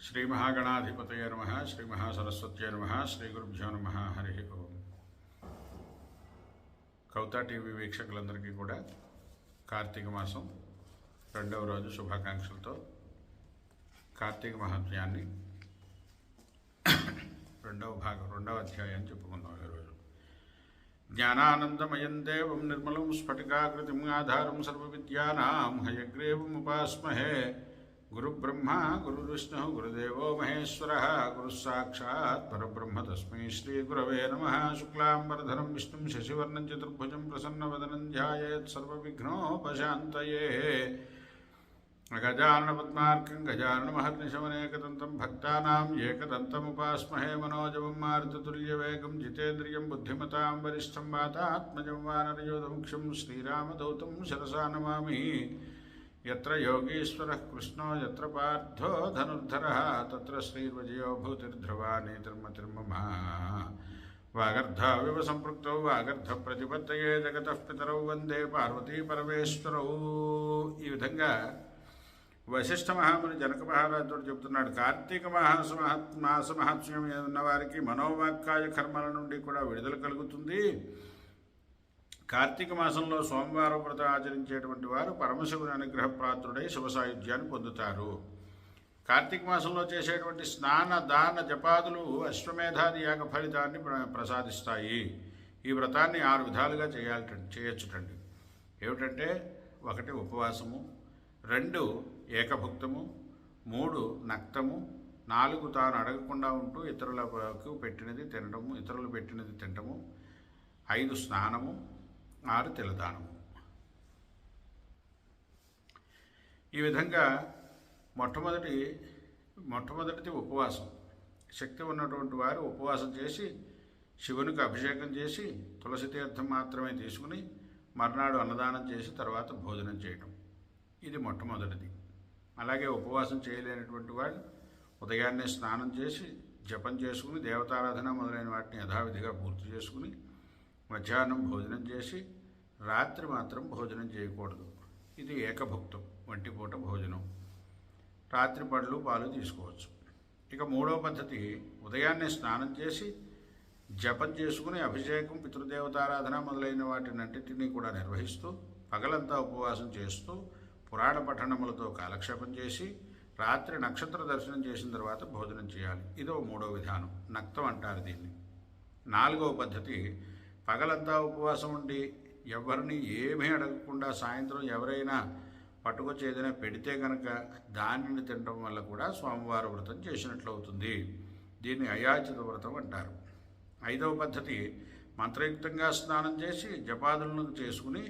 శ్రీ మహాగణాధిపతయ నమ శ్రీ మహాసరస్వత్యై నమ శ్రీ గురుభ్యో నమ హరి ఓం కౌతా టీవీ వీక్షకులందరికీ కూడా కార్తీక మాసం రెండవ రోజు శుభాకాంక్షలతో కార్తీక మహాత్మ్యాన్ని రెండవ భాగం రెండవ అధ్యాయం చెప్పుకుందాం ఈరోజు జ్ఞానానందమయం దేవం నిర్మలం స్ఫటికాకృతిం ఆధారం సర్వవిద్యానాం హయగ్రీవం ఉపాస్మహే गुरुब्रह्मा, गुरुविष्णुः, गुरुदेवो महेश्वरः, गुरुस्साक्षात् परब्रह्म तस्मै श्रीगुरवे नमः। शुक्लाम्बरधरं, विष्णुं, शशिवर्णं, चतुर्भुजं, प्रसन्नवदनं ध्यायेत् सर्वविघ्नोपशान्तये। गजाननपद्मार्कं गजाननमहर्निशमनेकदन्तं भक्तानाम् एकदन्तमुपास्महे मनोजवं मारुततुल्यवेगं जितेन्द्रियं बुद्धिमतां वरिष्ठं वातात्मजं वानरयोधमुख्यं श्रीरामदूतं शरसा नमामि। శరసా యోగీశ్వర కృష్ణో యత్ర పార్థో ధనుర్ధర తత్ర శ్రీర్వజయో భూతిర్ధ్రువా నీతిర్మతిర్మమ. వాగర్ధావివ సంపృక్తౌ వాగర్ధ ప్రతిపత్తయే జగతః పితరౌ వందే పార్వతీ పరమేశ్వరౌ. ఈ విధంగా వశిష్ఠ మహాముని జనక మహారాజుతో చెబుతున్నాడు కార్తీక మాస మాస మహాత్మ్యం ఉన్న వారికి మనోవాక్కాయ కర్మల నుండి కూడా విడుదల కలుగుతుంది. కార్తీక మాసంలో సోమవారం వ్రతం ఆచరించేటువంటి వారు పరమశివుని అనుగ్రహ ప్రాత్రుడై శివసాయుధ్యాన్ని పొందుతారు. కార్తీక మాసంలో చేసేటువంటి స్నాన దాన జపాదులు అశ్వమేధాది యాగ ఫలితాన్ని ప్ర- ప్రసాదిస్తాయి. ఈ వ్రతాన్ని ఆరు విధాలుగా చేయాలట చేయొచ్చుటండి. ఏమిటంటే ఒకటి ఉపవాసము రెండు ఏకభుక్తము మూడు నక్తము నాలుగు తాను అడగకుండా ఉంటూ ఇతరులకు పెట్టినది తినడము ఇతరులు పెట్టినది తినడము ఐదు స్నానము ఆరు తిలదానము ఈ విధంగా మొట్టమొదటి మొట్టమొదటిది ఉపవాసం. శక్తి ఉన్నటువంటి వారు ఉపవాసం చేసి శివునికి అభిషేకం చేసి తులసి తీర్థం మాత్రమే తీసుకుని మర్నాడు అన్నదానం చేసి తర్వాత భోజనం చేయటం. ఇది మొట్టమొదటిది. అలాగే ఉపవాసం చేయలేనటువంటి వాళ్ళు ఉదయాన్నే స్నానం చేసి జపం చేసుకుని దేవతారాధన మొదలైన వాటిని యథావిధిగా పూర్తి చేసుకుని మధ్యాహ్నం భోజనం చేసి రాత్రి మాత్రం భోజనం చేయకూడదు. ఇది ఏకభుక్తం వంటిపూట భోజనం. రాత్రి పళ్ళు పాలు తీసుకోవచ్చు. ఇక మూడవ పద్ధతి ఉదయాన్నే స్నానం చేసి జపం చేసుకుని అభిషేకం పితృదేవతారాధన మొదలైన వాటినన్నింటినీ కూడా నిర్వహిస్తూ పగలంతా ఉపవాసం చేస్తూ పురాణ పఠనములతో కాలక్షేపం చేసి రాత్రి నక్షత్ర దర్శనం చేసిన తర్వాత భోజనం చేయాలి. ఇదో మూడో విధానం. నక్తం అంటారు దీన్ని. నాలుగవ పద్ధతి పగలంతా ఉపవాసం ఉండి ఎవరిని ఏమీ అడగకుండా సాయంత్రం ఎవరైనా పట్టుకొచ్చి ఏదైనా పెడితే కనుక దానిని తినడం వల్ల కూడా సోమవార వ్రతం చేసినట్లు అవుతుంది దీన్ని అయాచిత వ్రతం అంటారు. ఐదవ పద్ధతి మంత్రయుక్తంగా స్నానం చేసి జపాదులను చేసుకుని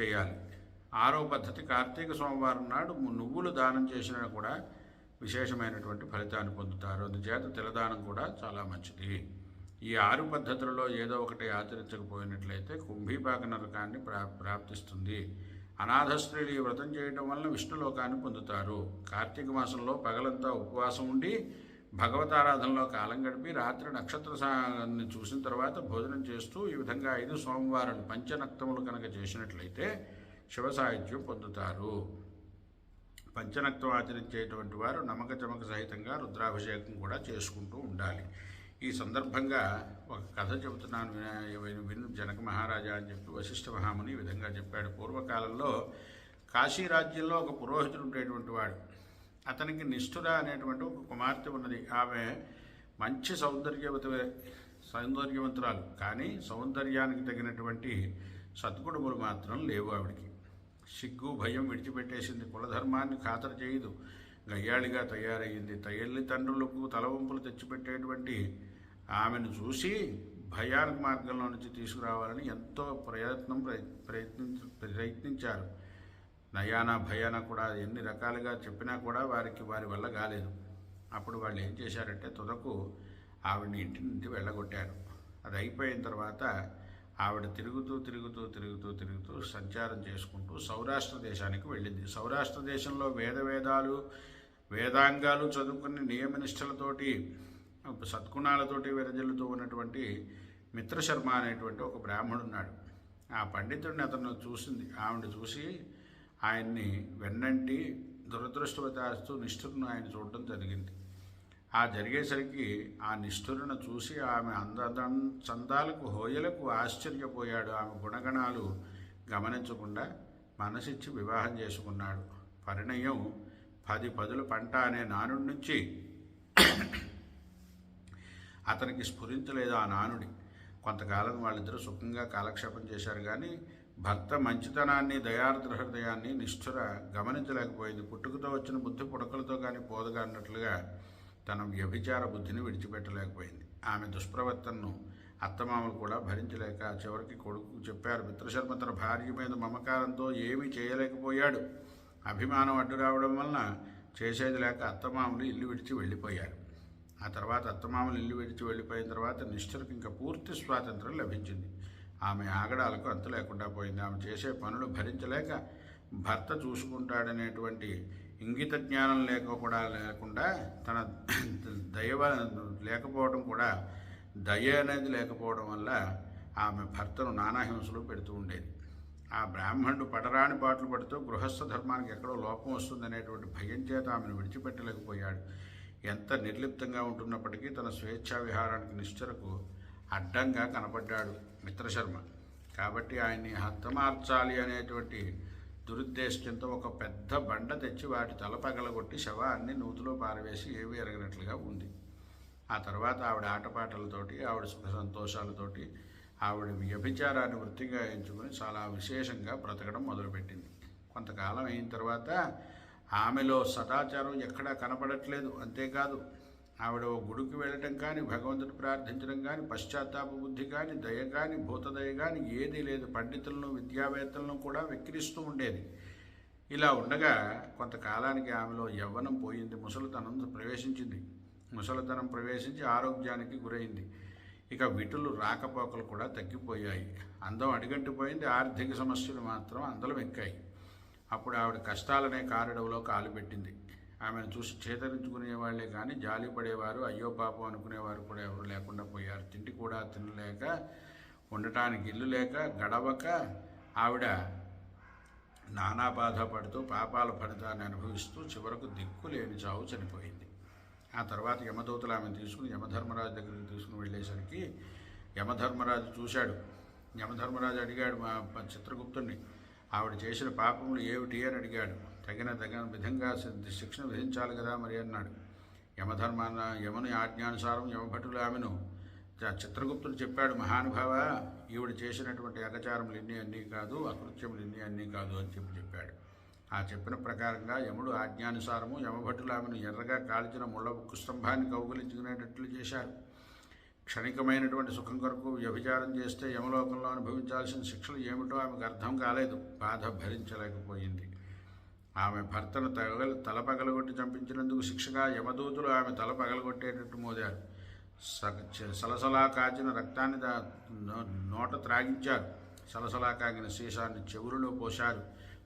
చేయాలి. ఆరవ పద్ధతి కార్తీక సోమవారం నాడు నువ్వులు దానం చేసినా కూడా విశేషమైనటువంటి ఫలితాన్ని పొందుతారు. అందుచేత తిలదానం కూడా చాలా మంచిది. ఈ ఆరు పద్ధతులలో ఏదో ఒకటి ఆచరించకపోయినట్లయితే కుంభీపాక నరకాన్ని ప్రా ప్రాప్తిస్తుంది. అనాథ స్త్రీలు ఈ వ్రతం చేయడం వలన విష్ణులోకాన్ని పొందుతారు. కార్తీక మాసంలో పగలంతా ఉపవాసం ఉండి భగవతారాధనలో కాలం గడిపి రాత్రి నక్షత్ర సాన్ని చూసిన తర్వాత భోజనం చేస్తూ ఈ విధంగా ఐదు సోమవారాలు పంచనక్తములు కనుక చేసినట్లయితే శివ సాహిత్యం పొందుతారు. పంచనక్తం ఆచరించేటువంటి వారు నమ్మక చమక సహితంగా రుద్రాభిషేకం కూడా చేసుకుంటూ ఉండాలి. ఈ సందర్భంగా ఒక కథ చెబుతున్నాను. విన- విను జనక మహారాజా అని చెప్పి వశిష్ఠ మహాముని ఈ విధంగా చెప్పాడు. పూర్వకాలంలో కాశీ రాజ్యంలో ఒక పురోహితుడు ఉండేటువంటి వాడు. అతనికి నిష్ఠుర అనేటువంటి ఒక కుమార్తె ఉన్నది. ఆమె మంచి సౌందర్యవత సౌందర్యవంతురాలు. కానీ సౌందర్యానికి తగినటువంటి సద్గుణములు మాత్రం లేవు ఆవిడికి. సిగ్గు భయం విడిచిపెట్టేసింది. కులధర్మాన్ని ఖాతరు చేయదు. గయ్యాళిగా తయారయ్యింది తల్లి తండ్రులకు తలవంపులు తెచ్చిపెట్టేటువంటి ఆమెను చూసి భయానక మార్గంలో నుంచి తీసుకురావాలని ఎంతో ప్రయత్నం ప్రయత్ని ప్రయత్నించారు. నయానా భయాన కూడా ఎన్ని రకాలుగా చెప్పినా కూడా వారికి వారి వల్ల కాలేదు. అప్పుడు వాళ్ళు ఏం చేశారంటే తుదకు ఆవిడని ఇంటి నుండి వెళ్ళగొట్టారు. అది అయిపోయిన తర్వాత ఆవిడ తిరుగుతూ తిరుగుతూ తిరుగుతూ తిరుగుతూ సంచారం చేసుకుంటూ సౌరాష్ట్ర దేశానికి వెళ్ళింది. సౌరాష్ట్ర దేశంలో వేద వేదాలు వేదాంగాలు చదువుకుని నియమనిష్టలతోటి సద్గుణాలతోటి విరజల్లుతూ ఉన్నటువంటి మిత్రశర్మ అనేటువంటి ఒక బ్రాహ్మణుడు ఉన్నాడు ఆ పండితుడిని అతను చూసింది. ఆవిడ చూసి ఆయన్ని వెన్నంటి దురదృష్టవశాస్తు నిష్ఠురును ఆయన చూడటం జరిగింది. ఆ జరిగేసరికి ఆ నిష్ఠురును చూసి ఆమె అందదం చందాలకు హోయలకు ఆశ్చర్యపోయాడు. ఆమె గుణగణాలు గమనించకుండా మనసిచ్చి వివాహం చేసుకున్నాడు. పరిణయం పది పదుల పంట అనే నానుడి నుంచి అతనికి స్ఫురించలేదు ఆ నానుడి? కొంతకాలం వాళ్ళిద్దరూ సుఖంగా కాలక్షేపం చేశారు కానీ భర్త మంచితనాన్ని దయార్ద్ర హృదయాన్ని నిష్ఠుర గమనించలేకపోయింది. పుట్టుకతో వచ్చిన బుద్ధి పుడకలతో కానీ పోదగానట్లుగా తన వ్యభిచార బుద్ధిని విడిచిపెట్టలేకపోయింది. ఆమె దుష్ప్రవర్తనను అత్తమామలు కూడా భరించలేక చివరికి కొడుకు చెప్పారు మిత్రశర్మ తన భార్య మీద మమకారంతో ఏమీ చేయలేకపోయాడు. అభిమానం అడ్డు రావడం వలన చేసేది లేక అత్తమామలు ఇల్లు విడిచి వెళ్ళిపోయారు. ఆ తర్వాత అత్తమామలు ఇల్లు విడిచి వెళ్ళిపోయిన తర్వాత నిష్ఠురకు ఇంకా పూర్తి స్వాతంత్రం లభించింది. ఆమె ఆగడాలకు అంతు లేకుండా పోయింది. ఆమె చేసే పనులు భరించలేక భర్త చూసుకుంటాడనేటువంటి ఇంగిత జ్ఞానం లేక కూడా లేకుండా తన దైవ లేకపోవడం కూడా దయ అనేది లేకపోవడం వల్ల ఆమె భర్తను నానా హింసలు పెడుతూ ఉండేది. ఆ బ్రాహ్మణుడు పడరాని పాటలు పడుతూ గృహస్థ ధర్మానికి ఎక్కడో లోపం వస్తుందనేటువంటి భయం చేత ఆమెను విడిచిపెట్టలేకపోయాడు. ఎంత నిర్లిప్తంగా ఉంటున్నప్పటికీ తన స్వేచ్ఛా విహారానికి నిష్ఠరకు అడ్డంగా కనపడ్డాడు మిత్రశర్మ కాబట్టి ఆయన్ని హతమార్చాలి అనేటువంటి దురుద్దేశంతో ఒక పెద్ద బండ తెచ్చి వాటి తల పగలగొట్టి శవాన్ని నూతిలో పారవేసి ఏవి ఎరగనట్లుగా ఉంది. ఆ తర్వాత ఆవిడ ఆటపాటలతోటి ఆవిడ సుఖ సంతోషాలతోటి ఆవిడ వ్యభిచారాన్ని వృత్తిగా ఎంచుకుని చాలా విశేషంగా బ్రతకడం మొదలుపెట్టింది. కొంతకాలం అయిన తర్వాత ఆమెలో సదాచారం ఎక్కడా కనపడట్లేదు అంతేకాదు ఆవిడ ఓ గుడికి వెళ్ళటం కానీ భగవంతుడు ప్రార్థించడం కానీ పశ్చాత్తాప బుద్ధి కానీ దయ కానీ భూతదయ కానీ ఏదీ లేదు. పండితులను విద్యావేత్తలను కూడా వెక్కిరిస్తూ ఉండేది. ఇలా ఉండగా కొంతకాలానికి ఆమెలో యవ్వనం పోయింది. ముసలితనం ప్రవేశించింది. ముసలితనం ప్రవేశించి ఆరోగ్యానికి గురైంది. ఇక విటులు రాకపోకలు కూడా తగ్గిపోయాయి. అందం అడిగంటిపోయింది. ఆర్థిక సమస్యలు మాత్రం అందలం ఎక్కాయి. అప్పుడు ఆవిడ కష్టాలనే కారడవులో కాలు పెట్టింది. ఆమెను చూసి చేతరించుకునేవాళ్ళే కానీ జాలి పడేవారు అయ్యో పాపం అనుకునేవారు కూడా ఎవరు లేకుండా పోయారు. తిండి కూడా తినలేక ఉండటానికి ఇల్లు లేక గడవక ఆవిడ నానా బాధపడుతూ పాపాల ఫలితాన్ని అనుభవిస్తూ చివరకు దిక్కు లేని చావు చనిపోయింది. ఆ తర్వాత యమదూతలు ఆమెను తీసుకుని యమధర్మరాజు దగ్గరికి తీసుకుని వెళ్ళేసరికి యమధర్మరాజు చూశాడు. యమధర్మరాజు అడిగాడు మా చిత్రగుప్తుణ్ణి చిత్రగుప్తుడిని ఆవిడ చేసిన పాపములు ఏమిటి అని అడిగాడు. తగిన తగిన విధంగా శిక్షణ విధించాలి కదా మరి అన్నాడు. యమధర్మాన యముని ఆజ్ఞానుసారం యమభటులు ఆమెను చ- చిత్రగుప్తుడు చెప్పాడు మహానుభావ ఈవిడ చేసినటువంటి అగచారములు ఇన్ని అన్నీ కాదు అకృత్యములు ఇన్ని అన్నీ కాదు అని చెప్పి చెప్పాడు. ఆ చెప్పిన ప్రకారంగా యముడు ఆజ్ఞానుసారము యమభటులు ఆమెను ఎర్రగా కాల్చిన ముళ్ళ స్తంభాన్ని కౌగులించుకునేటట్లు చేశారు. క్షణికమైనటువంటి సుఖం కొరకు వ్యభిచారం చేస్తే యమలోకంలో అనుభవించాల్సిన శిక్షలు ఏమిటో ఆమెకు అర్థం కాలేదు. బాధ భరించలేకపోయింది. ఆమె భర్తను తగల తల పగలగొట్టి చంపించినందుకు శిక్షగా యమదూతులు ఆమె తల పగలగొట్టేటట్టు మోదారు. చ- సలసలా కాచిన రక్తాన్ని దా- నోట త్రాగించారు. సలసలా కాగిన సీసాన్ని చెవులలో పోశారు.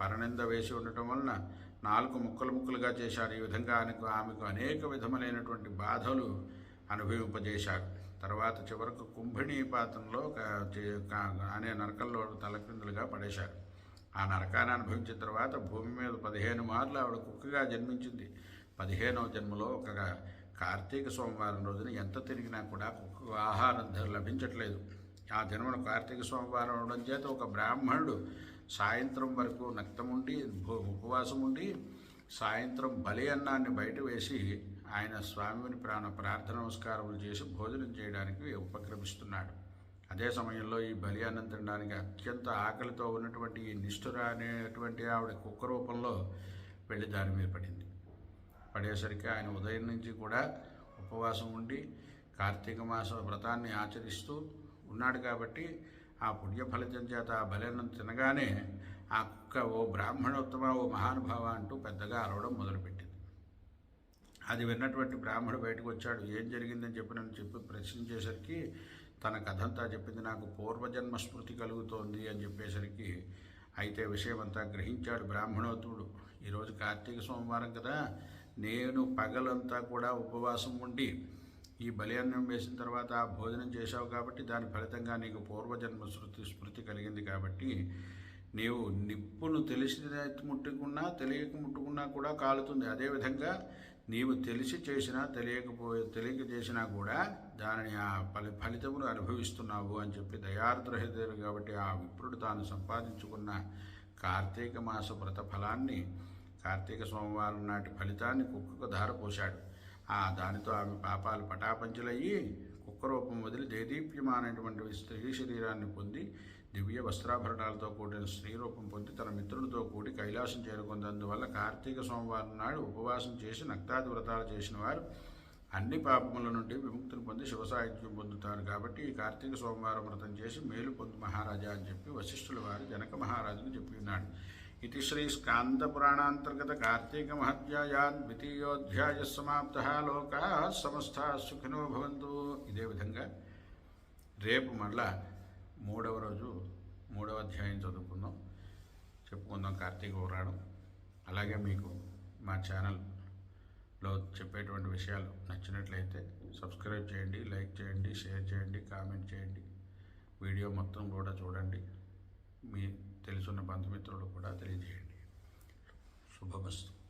పరనింద వేసి ఉండటం వలన నాలుగు ముక్కలు ముక్కలుగా చేశారు. ఈ విధంగా ఆమెకు ఆమెకు అనేక విధములైనటువంటి బాధలు అనుభవింపజేశారు. తర్వాత చివరకు కుంభిణీ పాత్రంలో ఒక అనే నరకంలో తలక్రిందులుగా పడేశారు. ఆ నరకాన్ని అనుభవించిన తర్వాత భూమి మీద పదిహేను మార్లు ఆవిడ కుక్కగా జన్మించింది. పదిహేనవ జన్మలో ఒక కార్తీక సోమవారం రోజున ఎంత తిరిగినా కూడా కుక్కకు ఆహారం లభించట్లేదు. ఆ జన్మను కార్తీక సోమవారం అవడం చేత ఒక బ్రాహ్మణుడు సాయంత్రం వరకు నక్తముండి భూ- ఉపవాసం ఉండి సాయంత్రం బలి అన్నాన్ని బయట వేసి ఆయన స్వామిని ప్రాణ ప్రార్థన నమస్కారములు చేసి భోజనం చేయడానికి ఉపక్రమిస్తున్నాడు. అదే సమయంలో ఈ బలి అన్నం తినడానికి అత్యంత ఆకలితో ఉన్నటువంటి ఈ నిష్ఠుర అనేటువంటి ఆవిడ కుక్క రూపంలో వెళ్ళి దాని మీద పడింది. పడేసరికి ఆయన ఉదయం నుంచి కూడా ఉపవాసం ఉండి కార్తీక మాస వ్రతాన్ని ఆచరిస్తూ ఉన్నాడు కాబట్టి ఆ పుణ్య ఫలితం చేత ఆ బలన్నం తినగానే ఆ కుక్క ఓ బ్రాహ్మణోత్తమ ఓ మహానుభావ అంటూ పెద్దగా అరవడం మొదలుపెట్టింది. అది విన్నటువంటి బ్రాహ్మడు బయటకు వచ్చాడు. ఏం జరిగిందని చెప్పి నన్ను చెప్పి ప్రశ్నించేసరికి తన కథంతా చెప్పింది నాకు పూర్వజన్మ స్మృతి కలుగుతోంది అని చెప్పేసరికి అయితే విషయమంతా గ్రహించాడు బ్రాహ్మణోత్తముడు. ఈరోజు కార్తీక సోమవారం కదా నేను పగలంతా కూడా ఉపవాసం ఉండి ఈ బలి అన్నం వేసిన తర్వాత ఆ భోజనం చేశావు కాబట్టి దాని ఫలితంగా నీకు పూర్వజన్మ స్మృతి స్మృతి కలిగింది కాబట్టి నీవు నిప్పును తెలిసి ముట్టుకున్నా తెలియక ముట్టుకున్నా కూడా కాలుతుంది. అదేవిధంగా నీవు తెలిసి చేసినా తెలియకపోయే తెలియక చేసినా కూడా దానిని ఆ ఫలి ఫలితములు అనుభవిస్తున్నావు అని చెప్పి దయార్ద్రహితుడు కాబట్టి ఆ విప్రుడు తాను సంపాదించుకున్న కార్తీక మాస వ్రత ఫలాన్ని కార్తీక సోమవారం నాటి ఫలితాన్ని కుక్కకు ధారపోశాడు. ఆ దానితో ఆమె పాపాలు పటాపంచలయ్యి కుక్క రూపం వదిలి దేదీప్యమానటువంటి స్త్రీ శరీరాన్ని పొంది దివ్య వస్త్రాభరణాలతో కూడిన స్త్రీ రూపం పొంది తన మిత్రులతో కూడి కైలాసం చేరుకున్నందువల్ల కార్తీక సోమవారం నాడు ఉపవాసం చేసి నక్తాది వ్రతాలు చేసిన వారు అన్ని పాపముల నుండి విముక్తిని పొంది శివసాహిత్యం పొందుతారు కాబట్టి ఈ కార్తీక సోమవారం వ్రతం చేసి మేలు పొందు మహారాజా అని చెప్పి వశిష్ఠుల వారు జనక మహారాజుని చెప్పి ఉన్నాడు ఇది శ్రీ స్కాంద పురాణాంతర్గత కార్తీక మహత్యాయా ద్వితీయోధ్యాయ సమాప్త లోకా సమస్త సుఖినో భవంతు. ఇదే విధంగా రేపు మళ్ళా మూడవ రోజు మూడవ అధ్యాయం చదువుకుందాం. చెప్పుకుందాం కార్తీక పురాణం. అలాగే మీకు మా ఛానల్లో చెప్పేటువంటి విషయాలు నచ్చినట్లయితే సబ్స్క్రైబ్ చేయండి లైక్ చేయండి షేర్ చేయండి కామెంట్ చేయండి. వీడియో మొత్తం కూడా చూడండి. మీ తెలుసున్న బంధుమిత్రులు కూడా తెలియజేయండి. శుభమస్తు.